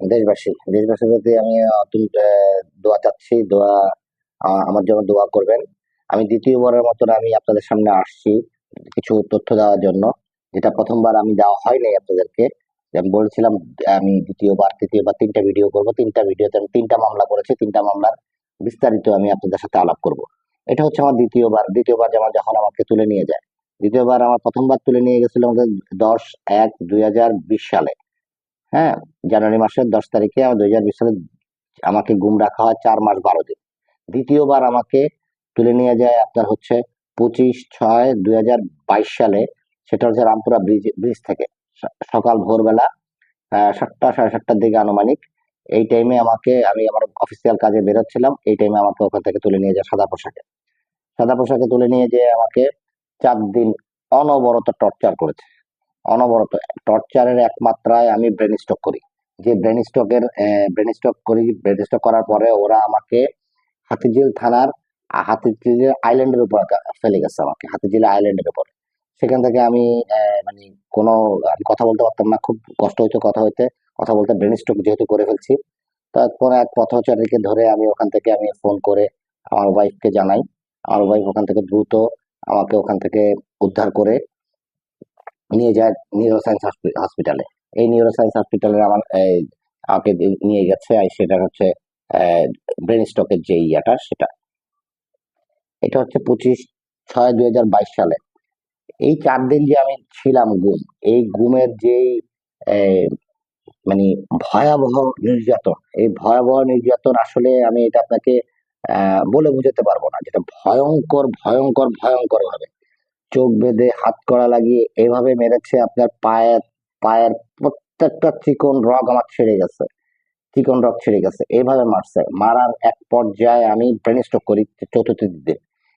দেশবাসী দেশবাসীর প্রতি আমি আহ, দোয়া চাচ্ছি দোয়া আমার জন্য দোয়া করবেন। আমি দ্বিতীয়বারের মতন আমি আপনাদের সামনে আসছি কিছু তথ্য দেওয়ার জন্য। যেটা প্রথমবার আমি দেওয়া হয়নি আপনাদেরকে। আমি বলেছিলাম আমি দ্বিতীয়বার তৃতীয়বার তিনটা ভিডিও করব। তিনটা ভিডিওতে আমি তিনটা মামলা করেছি। তিনটা মামলার বিস্তারিত আমি আপনাদের সাথে আলাপ করব। এটা হচ্ছে আমার দ্বিতীয়বার। দ্বিতীয়বার যেমন যখন আমাকে তুলে নিয়ে যায়। দ্বিতীয়বার আমার প্রথমবার তুলে নিয়ে গেছিল আমাদের দশ এক দুই সালে। হ্যাঁ জানুয়ারি মাসের দশ তারিখে দুই হাজার বিশ সালে আমাকে গুম রাখা হয় চার মাস বারো দিন। দ্বিতীয়বার আমাকে তুলে নিয়ে যায় আপনার হচ্ছে পঁচিশ ছয় দুই হাজার বাইশ সালে, সেটা হচ্ছে রামপুরা ব্রিজ ব্রিজ থেকে। সকাল ভোরবেলা সাতটা, সাড়ে সাতটার দিকে আনুমানিক। এই টাইমে আমাকে, আমি আমার অফিসিয়াল কাজে বেরোচ্ছিলাম, এই টাইমে আমাকে ওখান থেকে তুলে নিয়ে যায় সাদা পোশাকে। সাদা পোশাকে তুলে নিয়ে যেয়ে আমাকে চার দিন অনবরত টর্চার করেছে। অনবরত টর্চারের এক মাত্রায় আমি ব্রেন স্ট্রোক করি। যে ব্রেন স্ট্রোকের ব্রেন স্ট্রোক করি ব্রেন স্ট্রোক করার পরে ওরা আমাকে হাতিঝিল থানার হাতিঝিল আইল্যান্ডের উপর ফেলে গেছে আমাকে হাতিঝিল আইল্যান্ডের উপর। সেখান থেকে আমি মানে কোনো, আমি কথা বলতে পারতাম না, খুব কষ্ট হইতো কথা হইতে, কথা বলতে ব্রেন স্ট্রোক যেহেতু করে ফেলছি। তারপর এক পথচারীকে ধরে আমি ওখান থেকে আমি ফোন করে আমার ওয়াইফকে জানাই। আমার ওয়াইফ ওখান থেকে দ্রুত আমাকে ওখান থেকে উদ্ধার করে নিয়ে যায় নিউরো সায়েন্স হসপিটালে এই নিউরো সায়েন্স হসপিটালে আমার আমাকে নিয়ে গেছে সেটা হচ্ছে ব্রেন স্ট্রোকের যে ইয়াটা, সেটা। এটা হচ্ছে পঁচিশ ছয় দুই হাজার বাইশ সালে। এই চার দিন যে আমি ছিলাম গুম এই গুমের যেই মানে ভয়াবহ নির্যাতন, এই ভয়াবহ নির্যাতন আসলে আমি এটা আপনাকে বলে বুঝাতে পারব না। যেটা ভয়ঙ্কর ভয়ঙ্কর ভয়ঙ্কর ভাবে চোখ বেঁধে হাত করা লাগিয়ে এভাবে মেরেছে আপনার পায়ের পায়ের প্রত্যেকটা চিকন রগ আমার ছেড়ে গেছে। চিকন রগ ছেড়ে গেছে। এইভাবে মারছে। মারার এক পর্যায়ে আমি ব্রেন স্ট্রোক করি চতুর্থ দিকে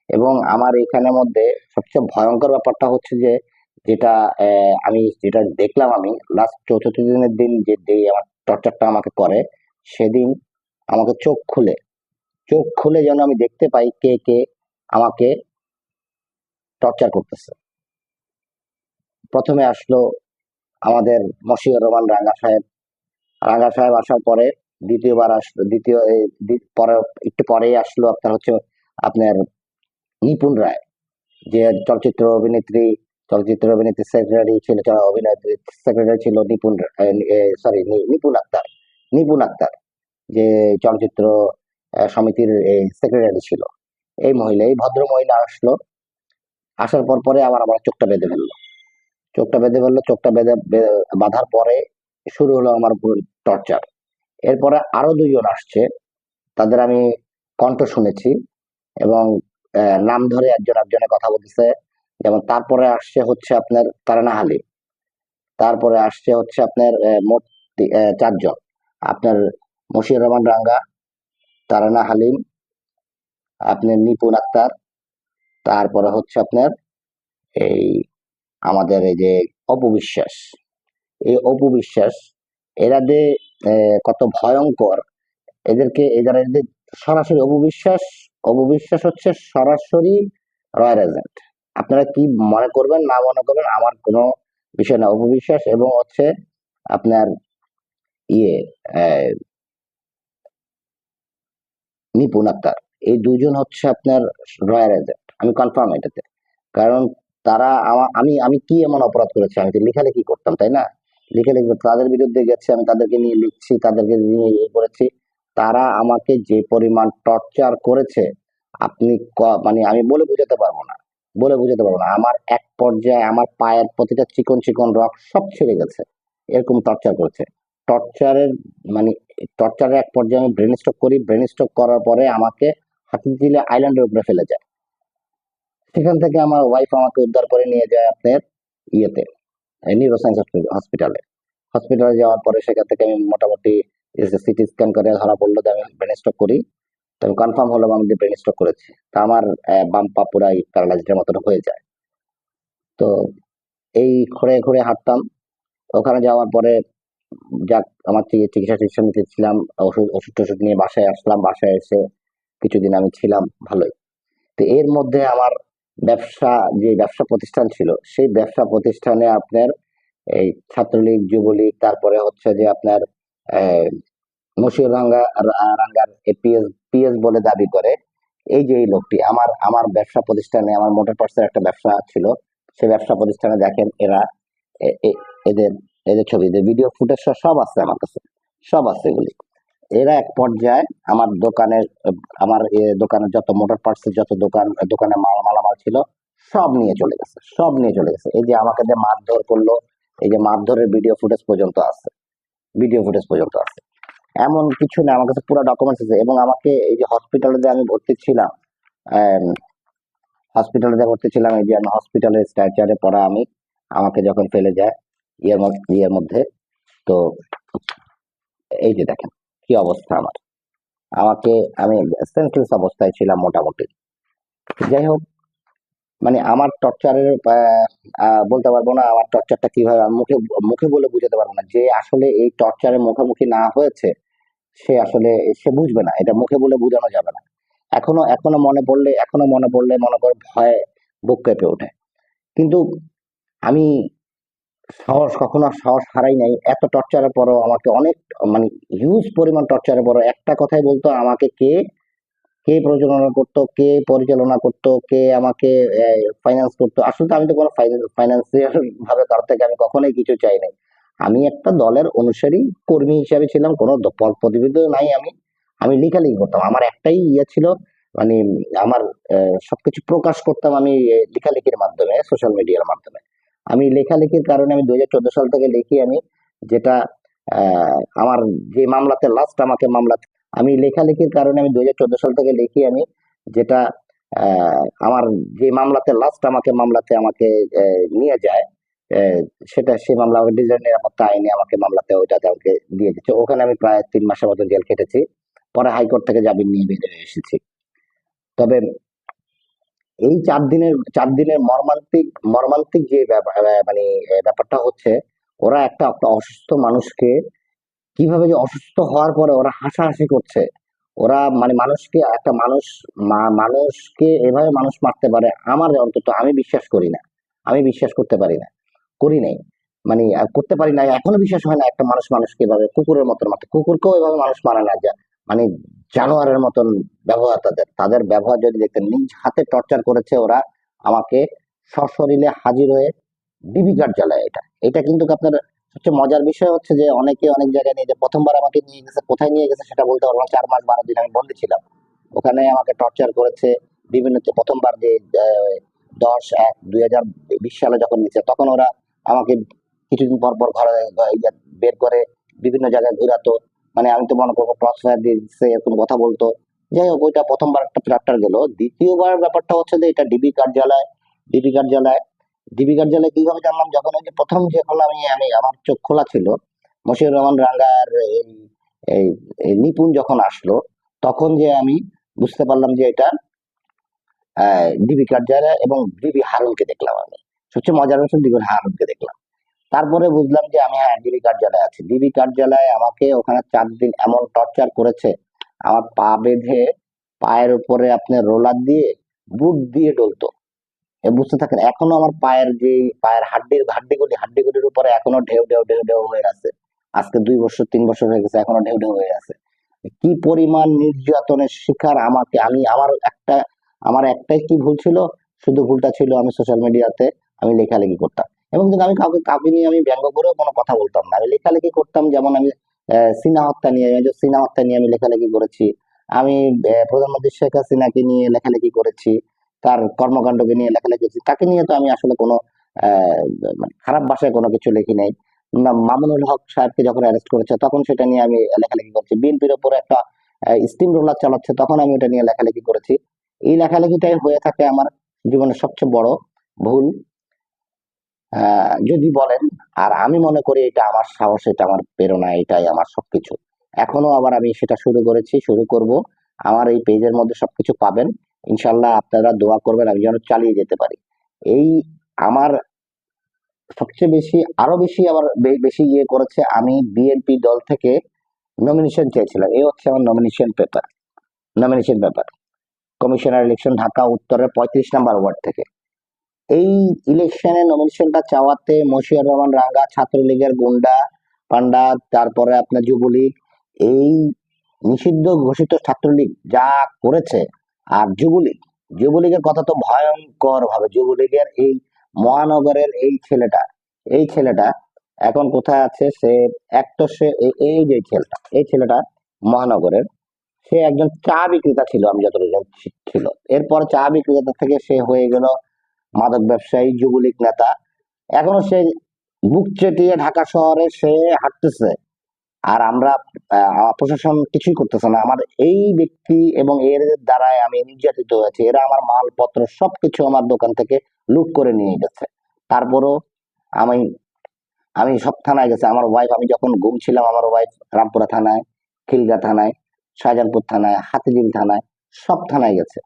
এবং আমার এখানের মধ্যে সবচেয়ে ভয়ঙ্কর ব্যাপারটা হচ্ছে যে, যেটা আমি যেটা দেখলাম আমি লাস্ট চতুর্থ দিনের দিন যে আমার টর্চারটা আমাকে করে, সেদিন আমাকে চোখ খুলে। চোখ খুলে যেন আমি দেখতে পাই কে কে আমাকে টর্চার করতেছে। প্রথমে আসলো আমাদের মশিউর রহমান রাঙ্গা সাহেব। রাঙ্গা সাহেব আসার পরে দ্বিতীয়বার আসলো, দ্বিতীয় পরে, একটু পরেই আসলো আপনার হচ্ছে আপনার নিপুণ রায়। যে চলচ্চিত্র অভিনেত্রী চলচ্চিত্র অভিনেত্রী সেক্রেটারি ছিল অভিনেত্রী সেক্রেটারি ছিল নিপুণ সরি নিপুণ আক্তার। নিপুণ আক্তার, যে চলচ্চিত্র সমিতির সেক্রেটারি ছিল। এই মহিলা এই ভদ্র মহিলা আসলো আসার পর পরে আবার আমার চোখটা বেঁধে ফেলল। চোখটা বেঁধে ফেলল, চোখটা বেঁধে বাঁধার পরে শুরু হলো আমার টর্চার এরপরে আরও দুইজন আসছে, তাদের আমি কণ্ঠ শুনেছি এবং নাম ধরে একজন একজনে কথা বলতেছে। যেমন তারপরে আসছে হচ্ছে আপনার তারানা হালিম তারপরে আসছে হচ্ছে আপনার মোট চারজন। আপনার মশিউর রহমান রাঙ্গা, তারানা হালিম, আপনার নিপুণ আক্তার তারপরে হচ্ছে আপনার এই আমাদের এই যে অপবিশ্বাস। এই অপবিশ্বাস, এরা যে কত ভয়ঙ্কর, এদেরকে, এদের এদের সরাসরি অপবিশ্বাস অপবিশ্বাস হচ্ছে সরাসরি রয়্যাল এজেন্ট আপনারা কি মনে করবেন, না মনে করবেন, আমার কোনো বিষয় না। অপবিশ্বাস এবং হচ্ছে আপনার ইয়ে নিপুণ এই দুজন হচ্ছে আপনার রয়্যাল এজেন্ট আমি কনফার্ম এটাতে। কারণ তারা আমা- আমি কি এমন অপরাধ করেছি? আমি তো লেখালেখি করতাম, তাই না? লেখালেখি, তাদের বিরুদ্ধে গেছে, আমি তাদেরকে নিয়ে লিখছি, তাদেরকে নিয়ে ইয়ে করেছি। তারা আমাকে যে পরিমাণ টর্চার করেছে, আপনি মানে আমি বলে বোঝাতে পারব না। বলে বোঝাতে পারব না। আমার এক পর্যায়ে আমার পায়ের প্রতিটা চিকন চিকন রক সব ছেড়ে গেছে। এরকম টর্চার করেছে। টর্চারের মানে টর্চারের এক পর্যায়ে আমি ব্রেন স্ট্রোক করি। ব্রেন স্ট্রোক করার পরে আমাকে হাতিঝিলে আইল্যান্ডের উপরে ফেলে যায়। সেখান থেকে আমার ওয়াইফ আমাকে উদ্ধার করে নিয়ে যায় আপনার ইয়েতে নিউরো সায়েন্স হসপিটালে হসপিটালে যাওয়ার পরে সেখান থেকে আমি মোটামুটি সিটি স্ক্যান করে ধরা পড়ল যে আমি ব্রেন স্ট্রোক করি। তো আমি কনফার্ম হলাম আমি ব্রেন স্ট্রোক করেছি। তা আমার বাম পা পুরাই প্যারালাইজডের মতন হয়ে যায়। তো এই ঘুরে ঘুরে হাঁটতাম। ওখানে যাওয়ার পরে যাক, আমার চিকি- চিকিৎসা টিকিৎসা নিতেছিলাম ওষুধ ওষুধ টষুধ নিয়ে বাসায় আসলাম। বাসায় এসে কিছুদিন আমি ছিলাম ভালোই। তো এর মধ্যে আমার ব্যবসা, যে ব্যবসা প্রতিষ্ঠান ছিল, সেই ব্যবসা প্রতিষ্ঠানে আপনার এই ছাত্রলীগ, যুবলীগ, তারপরে হচ্ছে যে আপনার পিএস বলে দাবি করে, এই যে এই লোকটি, আমার আমার ব্যবসা প্রতিষ্ঠানে আমার মোটর পার্টসের একটা ব্যবসা ছিল সেই ব্যবসা প্রতিষ্ঠানে দেখেন এরা এদের এদের ছবি ভিডিও ফুটেজ সব আছে আমার কাছে, সব আছে এগুলি। এরা এক পর্যায়ে আমার দোকানের আমার এ, দোকানের যত মোটর পার্টসের যত দোকান দোকানে মাল মালামাল ছিল সব নিয়ে চলে গেছে সব নিয়ে চলে গেছে। এই যে আমাকে যে মারধর করল এই যে মারধরের ভিডিও ফুটেজ পর্যন্ত আছে ভিডিও ফুটেজ পর্যন্ত আছে। এমন কিছু না আমার কাছে পুরো ডকুমেন্টস আছে এবং আমাকে এই যে হসপিটালে যে আমি ভর্তি ছিলাম হসপিটালে যে ভর্তি ছিলাম এই যে আমি হসপিটালে স্ট্রাকচারে পড়া আমি আমাকে যখন ফেলে যায় ইয়ের মধ্যে ইয়ের মধ্যে তো এই যে দেখেন। কি অবস্থা আমার? আমাকে, আমি সেন্সলেস অবস্থায় ছিলাম মোটামুটি। যাই হোক মানে আমার টর্চারের বলতে পারব না আমার টর্চারটা কীভাবে মুখে মুখে বলে বুঝাতে পারব না। যে আসলে এই টর্চারের মুখোমুখি না হয়েছে, সে আসলে, সে বুঝবে না। এটা মুখে বলে বোঝানো যাবে না। এখনও এখনও মনে পড়লে, এখনও মনে পড়লে মনে করো ভয়ে বুক কেঁপে ওঠে। কিন্তু আমি সাহস কখনো সাহস হারাই নাই। এত টর্চারের পরও আমাকে অনেক মানে হিউজ পরিমাণ টর্চারের পরও একটা কথাই বলতো আমাকে কে কে প্রযোজনা করতো, কে পরিচালনা করতো, কে আমাকে ফাইন্যান্স করতো। আসলে আমি তো কোনো ফাইন্যান্সিয়াল ভাবে তার থেকে আমি কখনোই কিছু চাই নাই। আমি একটা দলের অনুসারী, কর্মী হিসাবে ছিলাম, কোনো প্রতিনিধি নাই আমি। আমি লেখালেখি করতাম। আমার একটাই ইয়ে ছিল মানে আমার সবকিছু প্রকাশ করতাম আমি লেখালেখির মাধ্যমে সোশ্যাল মিডিয়ার মাধ্যমে। আমি লেখালেখির কারণে আমি দুই সাল থেকে লিখি আমি, যেটা আমার যে মামলাতে লাস্ট আমাকে মামলা, আমি লেখালেখির কারণে আমি দুই সাল থেকে লিখি আমি, যেটা আমার যে মামলাতে লাস্ট আমাকে মামলাতে আমাকে নিয়ে যায় সেটা সে মামলা ডিজাইন নিরাপত্তা আইনে আমাকে মামলাতে ওইটাতে আমাকে দিয়ে দিচ্ছে। ওখানে আমি প্রায় তিন মাসের মতো জেল খেটেছি, পরে হাইকোর্ট থেকে জামিন নিয়ে বেরিয়ে এসেছি। তবে এই চার দিনের চার দিনের মর্মান্তিক মর্মান্তিক যে মানে ব্যাপারটা হচ্ছে, ওরা একটা অসুস্থ মানুষকে কীভাবে যে অসুস্থ হওয়ার পরে ওরা হাসাহাসি করছে, ওরা মানে মানুষকে, একটা মানুষ মানুষকে এভাবে মানুষ মারতে পারে, আমার অন্তত আমি বিশ্বাস করি না, আমি বিশ্বাস করতে পারি না, করি নাই মানে করতে পারি না এখনও বিশ্বাস হয় না একটা মানুষ মানুষকে এভাবে কুকুরের মতো মারতে, কুকুরকেও এভাবে মানুষ মারা না যায় মানে জানোয়ারের মতন ব্যবহার তাদের। তাদের ব্যবহার যদি দেখতেন নিজ হাতে টর্চার করেছে ওরা, আমাকে সশরীরে হাজির হয়ে ডিবিকার জ্বালায় এটা। এটা কিন্তু আপনার সবচেয়ে মজার বিষয় হচ্ছে যে অনেকে অনেক জায়গায় নিয়ে যে প্রথমবার আমাকে নিয়ে গেছে, কোথায় নিয়ে গেছে সেটা বলতে পারব চার মাস বারো দিন আমি বন্দী ছিলাম। ওখানে আমাকে টর্চার করেছে বিভিন্ন প্রথমবার যে দশ এক দুই হাজার বিশ সালে যখন নিচ্ছে তখন ওরা আমাকে কিছুদিন পর পর ঘরে বের করে বিভিন্ন জায়গায় ঘুরাতো। মানে আমি তো মনে করব দিয়ে দিচ্ছে, এরকম কথা বলতো। যাই হোক, ওইটা প্রথমবার একটা চ্যাপ্টার গেল। দ্বিতীয়বার ব্যাপারটা হচ্ছে যে, এটা ডিবি কার্যালয় ডিবি কার্যালয়। ডিবি কার্যালয় কীভাবে জানলাম? যখন ওই যে প্রথম যখন আমি আমি, আমার চোখ খোলা ছিল, মশিউর রহমান রাঙ্গার এই এই নিপুণ যখন আসলো, তখন যে আমি বুঝতে পারলাম যে এটা ডিবি কার্যালয় এবং ডিবি হারুনকে দেখলাম আমি। সবচেয়ে মজার হচ্ছে ডিবি হারুনকে দেখলাম। তারপরে বুঝলাম যে আমি হ্যাঁ ডিবি কার্যালয়ে আছি। ডিবি কার্যালয়ে আমাকে ওখানে চার দিন এমন টর্চার করেছে, আমার পা বেঁধে পায়ের উপরে আপনি রোলার দিয়ে বুট দিয়ে ডলতো। বুঝতে থাকেন, এখনও আমার পায়ের যে পায়ের হাড্ডির হাড্ডিগুলি, হাড্ডিগুলির উপরে এখনও ঢেউ ঢেউ ঢেউ ঢেউ হয়ে আছে। আজকে দুই বছর, তিন বছর হয়ে গেছে, এখনও ঢেউ ঢেউ হয়ে আছে। কি পরিমাণ নির্যাতনের শিকার আমাকে, আমি, আমার একটা, আমার একটাই কি ভুল ছিল? শুধু ভুলটা ছিল আমি সোশ্যাল মিডিয়াতে আমি লেখালেখি করতাম। এবং কিন্তু আমি কাউকে কাউকে নিয়ে আমি ব্যঙ্গ করেও কোনো কথা বলতাম না, আমি লেখালেখি করতাম যেমন আমি সিনা হত্যা নিয়ে সিনা হত্যা নিয়ে আমি লেখালেখি করেছি, আমি প্রধানমন্ত্রী শেখ হাসিনাকে নিয়ে লেখালেখি করেছি, তার কর্মকাণ্ডকে নিয়ে লেখালেখি করেছি, তাকে নিয়ে তো আমি আসলে কোনো মানে খারাপ ভাষায় কোনো কিছু লেখি নাই। মামুনুল হক সাহেবকে যখন অ্যারেস্ট করেছে, তখন সেটা নিয়ে আমি লেখালেখি করছি। বিএনপির উপরে একটা স্টিম রোলার চালাচ্ছে, তখন আমি ওটা নিয়ে লেখালেখি করেছি। এই লেখালেখিটাই হয়ে থাকে আমার জীবনের সবচেয়ে বড় ভুল। যদি বলেন, আর আমি মনে করি এটা আমার সাহস, এটা আমার প্রেরণা, এটাই আমার সবকিছু। এখনও আবার আমি সেটা শুরু করেছি, শুরু করব। আমার এই পেজের মধ্যে সবকিছু পাবেন। ইনশাল্লাহ আপনারা দোয়া করবেন, আমি যেন চালিয়ে যেতে পারি। এই আমার সবচেয়ে বেশি, আরও বেশি আবার বে- বেশি ইয়ে করেছে, আমি বিএনপি দল থেকে নমিনেশন চেয়েছিলাম। এই হচ্ছে আমার nomination paper nomination paper commissioner election Dhaka উত্তরের পঁয়ত্রিশ নাম্বার ওয়ার্ড থেকে। এই ইলেকশনে নমিনেশনটা চাওয়াতে মশিউর রহমান রাঙ্গা, ছাত্রলীগের গুন্ডা পান্ডা তারপরে আপনার যুবলীগ, এই নিষিদ্ধ ঘোষিত ছাত্রলীগ যা করেছে আর যুবলীগ, যুবলীগের কথা তো ভয়ঙ্কর ভাবে যুবলীগের এই মহানগরের এই ছেলেটা এই ছেলেটা এখন কোথায় আছে? সে এক তো সে, এই যে ছেলেটা, এই ছেলেটা মহানগরের, সে একজন চা বিক্রেতা ছিল, আমি যতটুকু ছিল। এরপর চা বিক্রেতা থেকে সে হয়ে গেল মাদক ব্যবসায়ী, যুবলীগ নেতা। এখনও সে বুক চেটিয়ে ঢাকা শহরে সে হাঁটতেছে। আর আমরা প্রশাসন কিছুই করতেছে না। আমার এই ব্যক্তি এবং এর দ্বারাই আমি নির্যাতিত হয়েছি। এরা আমার মালপত্র সবকিছু আমার দোকান থেকে লুট করে নিয়ে গেছে। তারপরও আমি আমি সব থানায় গেছে। আমার ওয়াইফ আমি যখন গুম ছিলাম, আমার ওয়াইফ রামপুরা থানায়, খিলগা থানায়, শাহজাহানপুর থানায়, হাতিঝিল থানায়, সব থানায় গেছে।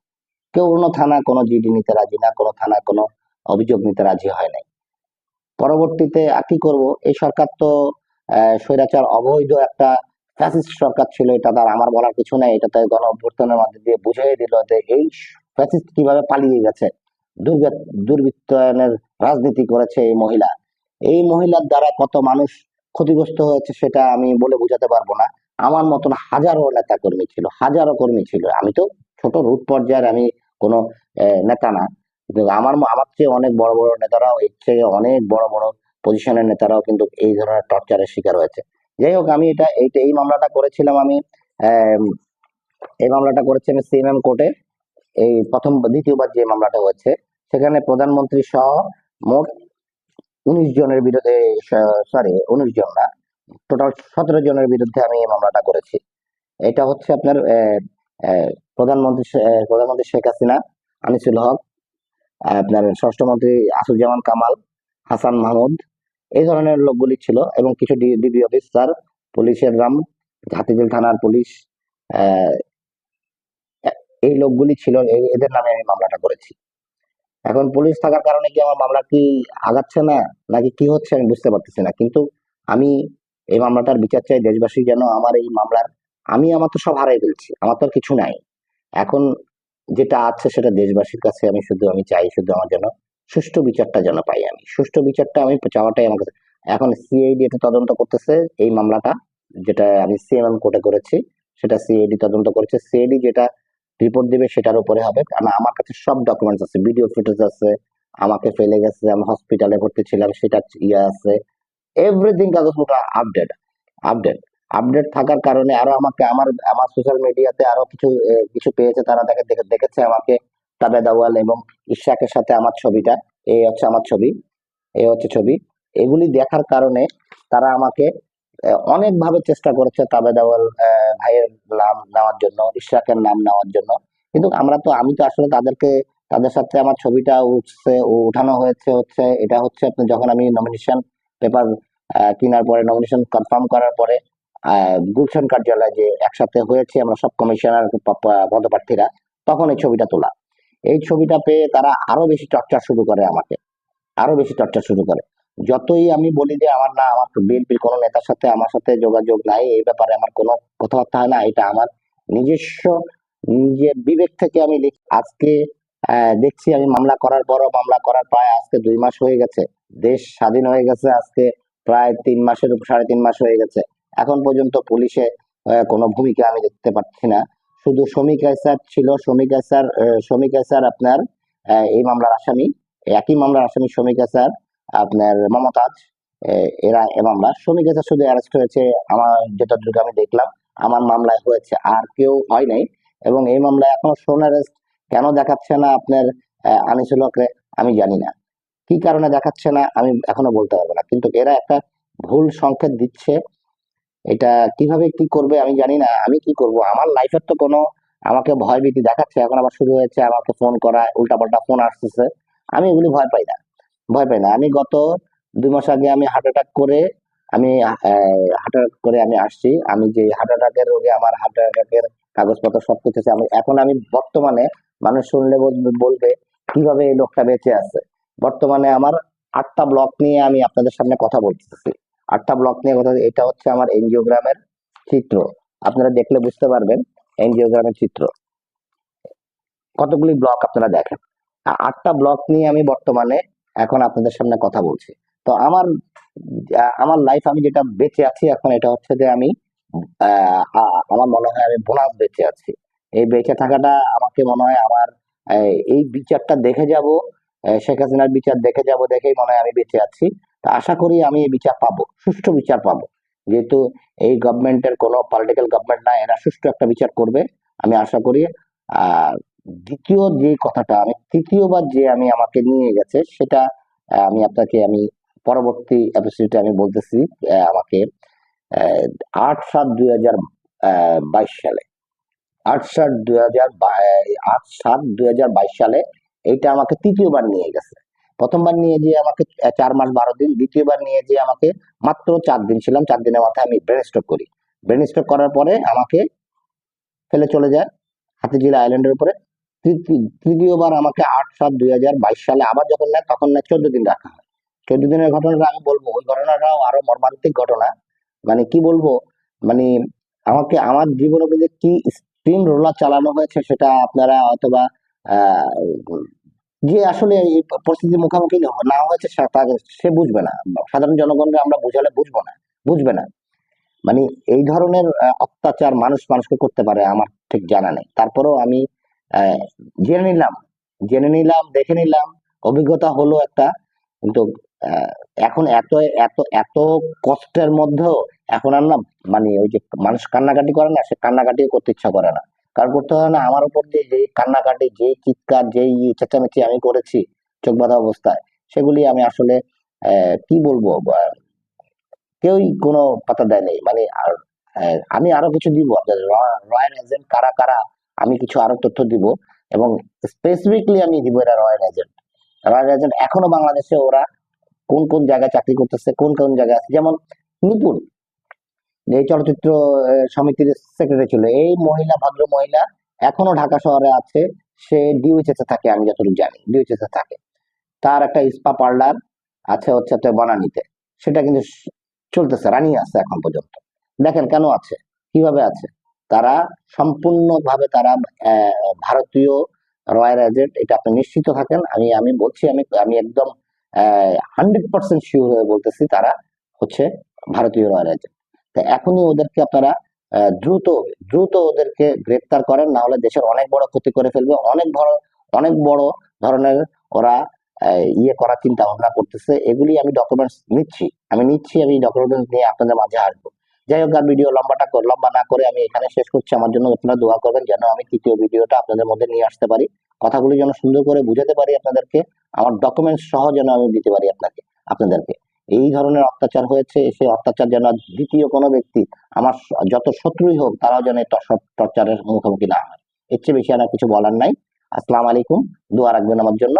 কেউ কোনো থানা কোনো জিডি নিতে রাজি না, কোনো থানা কোনো অভিযোগ নিতে রাজি হয় নাই। পরবর্তীতে আর কি করব? এই সরকার তো স্বৈরাচার অবৈধ একটা ফ্যাসিস্ট সরকার ছিল, এটা তার আমার বলার কিছু নাই, এটা তাই গণ অভ্যর্থনের মধ্যে দিয়ে বুঝিয়ে দিল যে এই ফ্যাসিস্ট কীভাবে পালিয়ে গেছে দুর্বৃত্তায়নের রাজনীতি করেছে এই মহিলা। এই মহিলার দ্বারা কত মানুষ ক্ষতিগ্রস্ত হয়েছে সেটা আমি বলে বোঝাতে পারব না। আমার মতন হাজারো নেতা কর্মী ছিল, হাজারো কর্মী ছিল। আমি তো ছোট রুট পর্যায়ের আমি কোনো নেতা না। কিন্তু আমার আমার চেয়ে অনেক বড় বড় নেতারাও, এর চেয়ে অনেক বড় বড় পজিশনের নেতারাও কিন্তু এই ধরনের টর্চারের শিকার হয়েছে। যাই হোক, আমি এটা এইটা এই মামলাটা করেছিলাম আমি এই মামলাটা করেছি আমি সিএমএম কোর্টে। এই প্রথম, দ্বিতীয়বার যে মামলাটা হয়েছে, সেখানে প্রধানমন্ত্রী সহ মোট উনিশ জনের বিরুদ্ধে সরি উনিশ জন না টোটাল সতেরো জনের বিরুদ্ধে আমি এই মামলাটা করেছি। এটা হচ্ছে আপনার প্রধানমন্ত্রী প্রধানমন্ত্রী শেখ হাসিনা, আনিসুল হক আপনার ষষ্ঠমন্ত্রী আসুজ্জামান কামাল, হাসান মাহমুদ, এই ধরনের লোকগুলি ছিল এবং কিছু ডিবি অফিসার, পুলিশের রাম, হাতিঝিল থানার পুলিশ এই লোকগুলি ছিল এদের নামে আমি মামলাটা করেছি। এখন পুলিশ থাকার কারণে কি আমার মামলা কি আগাচ্ছে না, নাকি কি হচ্ছে আমি বুঝতে পারতেছি না। কিন্তু আমি এই মামলাটার বিচার চাই দেশবাসী যেন আমার এই মামলার, আমি আমার তো সব হারাই ফেলছি, আমার তো আর কিছু নাই। এখন যেটা আছে সেটা দেশবাসীর কাছে আমি শুধু আমি চাই, শুধু আমার যেন সুষ্ঠু বিচারটা যেন পাই আমি। সুষ্ঠু বিচারটা আমি চাওয়াটাই আমার কাছে। এখন সিআইডি এটা তদন্ত করতেছে, এই মামলাটা যেটা আমি সিএমএম কোর্টে করেছি, সেটা সিআইডি তদন্ত করেছে। সিআইডি যেটা রিপোর্ট দিবে সেটার উপরে হবে। কারণ আমার কাছে সব ডকুমেন্টস আছে ভিডিও ফুটেজ আছে, আমাকে ফেলে গেছে, আমি হসপিটালে ভর্তি ছিলাম সেটা ইয়ে আছে। এভরিথিং কাগজপত্র আপডেট আপডেট আপডেট থাকার কারণে আরও আমাকে আমার আমার সোশ্যাল মিডিয়াতে আরও কিছু কিছু পেয়েছে তারা দেখে দেখে- দেখেছে আমাকে তাবেদ দাওয়াল এবং ইশাকের সাথে আমার ছবিটা এই হচ্ছে আমার ছবি এই হচ্ছে ছবি। এগুলি দেখার কারণে তারা আমাকে অনেক ভাবে চেষ্টা করেছে তাবেদ আওয়াল আহ, ভাইয়ের নাম নেওয়ার জন্য ইশাকের নাম নেওয়ার জন্য। কিন্তু আমরা তো আমি তো আসলে তাদেরকে তাদের সাথে আমার ছবিটা উঠছে উঠানো হয়েছে হচ্ছে এটা হচ্ছে আপনি যখন আমি নমিনেশন পেপার কেনার পরে নমিনেশন কনফার্ম করার পরে গুলশান কার্যালয় যে একসাথে হয়েছে, আমরা সব কমিশনার পদপ্রার্থীরা, তখন এই ছবিটা তোলা। এই ছবিটা পেয়ে তারা আরও বেশি চর্চা শুরু করে আমাকে। আরও বেশি চর্চা শুরু করে। যতই আমি বলি যে আমার না, আমার বিএনপির কোনো নেতার সাথে আমার সাথে যোগাযোগ নাই, এই ব্যাপারে আমার কোনো কথাবার্তা হয় না, এটা আমার নিজস্ব, নিজের বিবেক থেকে আমি আজকে দেখছি আমি মামলা করার পর মামলা করার প্রায় আজকে দুই মাস হয়ে গেছে। দেশ স্বাধীন হয়ে গেছে, আজকে প্রায় তিন মাসের, সাড়ে তিন মাস হয়ে গেছে। এখন পর্যন্ত পুলিশে কোনো ভূমিকা আমি দেখতে পাচ্ছি না। শুধু শ্রমিক এসার ছিল শ্রমিক স্যার শ্রমিক স্যার আপনার এই মামলার আসামি একই মামলার আসামি শ্রমিক স্যার আপনার মমতাজ এরা এ মামলা শ্রমিক স্যার শুধু অ্যারেস্ট হয়েছে আমার যেটা আমি দেখলাম আমার মামলায় হয়েছে আর কেউ হয় নাই। এবং এই মামলায় এখনও সোন অ্যারেস্ট কেন দেখাচ্ছে না আপনার আহ, আনিসুল হকরে আমি জানি না। কি কারণে দেখাচ্ছে না আমি এখনও বলতে পারব না। কিন্তু এরা একটা ভুল সংকেত দিচ্ছে এটা কীভাবে কি করবে আমি জানি না, আমি কি করব? আমার লাইফের তো কোনো আমাকে ভয় ভীতি দেখাচ্ছে, এখন আবার শুরু হয়েছে, আমাকে ফোন করা, উল্টাপাল্টা ফোন আসতেছে। আমি এগুলি ভয় পাই না, ভয় পাই না। আমি গত দুই মাস আগে আমি হার্ট অ্যাটাক করে, আমি হার্ট অ্যাটাক করে আমি আসছি। আমি যে হার্ট অ্যাটাকের রোগে আমার হার্ট অ্যাটাকের কাগজপত্র সব কিছু আমি, এখন আমি বর্তমানে মানুষ শুনলে বলবে কীভাবে এই লোকটা বেঁচে আছে। বর্তমানে আমার আটটা ব্লক নিয়ে আমি আপনাদের সামনে কথা বলতেছি। আটটা ব্লক নিয়ে কথা এটা হচ্ছে আমার এনজিওগ্রামের চিত্র। আপনারা দেখলে বুঝতে পারবেন এনজিওগ্রামের চিত্র। কতগুলি ব্লক আপনারা দেখেন? আটটা ব্লক নিয়ে আমি বর্তমানে এখন আপনাদের সামনে কথা বলছি। তো আমার আমার লাইফ আমি যেটা বেঁচে আছি এখন এটা হচ্ছে যে আমি আমার মনে হয় আমি বোনাস বেঁচে আছি। এই বেঁচে থাকাটা আমাকে মনে হয় আমার, এই বিচারটা দেখে যাব শেখ হাসিনার বিচার দেখে যাব, দেখেই মনে হয় আমি বেঁচে আছি। তা আশা করি আমি বিচার পাবো, সুষ্ঠু বিচার পাবো। যেহেতু এই গভর্নমেন্টের কোনো পলিটিক্যাল গভর্নমেন্ট না, এরা সুষ্ঠু একটা বিচার করবে, আমি আশা করি। আর দ্বিতীয় যে কথাটা, আমি তৃতীয়বার যে আমি আমাকে নিয়ে গেছে, সেটা আমি আপনাকে, আমি পরবর্তী এপিসোডে আমি বলতেছি আমাকে আট সাত দুই হাজার বাইশ সালে, আট সাত দুই হাজার আট সাত দুই হাজার বাইশ সালে এইটা আমাকে তৃতীয়বার নিয়ে গেছে। প্রথমবার নিয়ে যে আমাকে চার মাস বারো দিন, দ্বিতীয়বার নিয়ে যে আমাকে মাত্র চার দিন ছিলাম। চার দিনের মাথায় আমি ব্রেন স্ট্রোক করি। ব্রেন স্ট্রোক করার পরে আমাকে ফেলে চলে যায় হাতিঝিলা আইল্যান্ডের উপরে। তৃতীয়বার আমাকে আট সাত দুই হাজার বাইশ সালে আবার যখন নেয়, তখন নেয় চোদ্দ দিন রাখা হয়। চোদ্দ দিনের ঘটনাটা আমি বলব। ওই ঘটনাটাও আরও মর্মান্তিক ঘটনা। মানে কি বলব? মানে আমাকে, আমার জীবনের মধ্যে কি স্পিন রোলার চালানো হয়েছে, সেটা আপনারা অথবা যে আসলে এই পরিস্থিতির মুখোমুখি না হয়েছে সে- বুঝবে না। সাধারণ জনগণকে আমরা বুঝালে বুঝব না, বুঝবে না। মানে এই ধরনের অত্যাচার মানুষ মানুষকে করতে পারে আমার ঠিক জানা নেই। তারপরেও আমি জেনে নিলাম জেনে নিলাম, দেখে নিলাম, অভিজ্ঞতা হলো একটা, কিন্তু এখন এত এত এত কষ্টের মধ্যেও এখন আর না মানে ওই যে মানুষ কান্নাকাটি করে না, সে কান্নাকাটিও করতে ইচ্ছা করে না। কারণ করতে হয় না, আমার উপর দিয়ে যে কান্নাকাটি যে চিৎকার যে ইয়ে চেঁচামেচি আমি করেছি চোখ বাঁধা অবস্থায়, সেগুলি আমি আসলে কি বলব কেউই কোনো পাতা দেয় নাই মানে আর আমি আরও কিছু দিব রয়্যাল এজেন্ট কারা কারা, আমি কিছু আরও তথ্য দিব এবং স্পেসিফিকলি আমি দিব এরা রয়্যাল এজেন্ট রয়্যাল এজেন্ট এখনও বাংলাদেশে ওরা কোন কোন জায়গায় চাকরি করতেছে, কোন কোন জায়গায় আছে? যেমন নিপুণ এই চলচ্চিত্র সমিতির সেক্রেটারি ছিল। এই মহিলা, ভদ্র মহিলা এখনও ঢাকা শহরে আছে। সে ডিউএইচএস এ থাকে, আমি যতটুকু জানি। ডিউএইচএস এ থাকে। তার একটা ইস্পা পার্লার আছে হচ্ছে আপনার বনানীতে। সেটা কিন্তু চলতেছে রানিং আছে এখন পর্যন্ত। দেখেন কেন আছে? কীভাবে আছে? তারা সম্পূর্ণভাবে তারা ভারতীয় রয়্যাল এজেন্ট এটা আপনি নিশ্চিত থাকেন। আমি আমি বলছি, আমি আমি একদম হান্ড্রেড পার্সেন্ট শিওর হয়ে বলতেছি তারা হচ্ছে ভারতীয় রয়্যাল এজেন্ট তো এখনই ওদেরকে আপনারা দ্রুত দ্রুত ওদেরকে গ্রেপ্তার করেন না হলে দেশের অনেক বড় ক্ষতি করে ফেলবে। অনেক বড় অনেক বড় ধরনের ওরা ইয়ে করার চিন্তা ভাবনা করতেছে। এগুলি আমি ডকুমেন্টস নিচ্ছি। আমি নিচ্ছি, আমি ডকুমেন্টস নিয়ে আপনাদের মাঝে আসব যাই হোক, আর ভিডিও লম্বাটা লম্বা না করে আমি এখানে শেষ করছি। আমার জন্য আপনারা দোয়া করবেন যেন আমি তৃতীয় ভিডিওটা আপনাদের মধ্যে নিয়ে আসতে পারি। কথাগুলি যেন সুন্দর করে বুঝাতে পারি আপনাদেরকে। আমার ডকুমেন্টস সহ যেন আমি দিতে পারি আপনাকে, আপনাদেরকে। এই ধরনের অত্যাচার হয়েছে, সে অত্যাচার যেন দ্বিতীয় কোনো ব্যক্তি আমার যত শত্রুই হোক, তারাও যেন টর্চারের মুখোমুখি না হয়। এর চেয়ে বেশি আর কিছু বলার নাই। আসসালাম আলাইকুম। দোয়া রাখবেন আমার জন্য।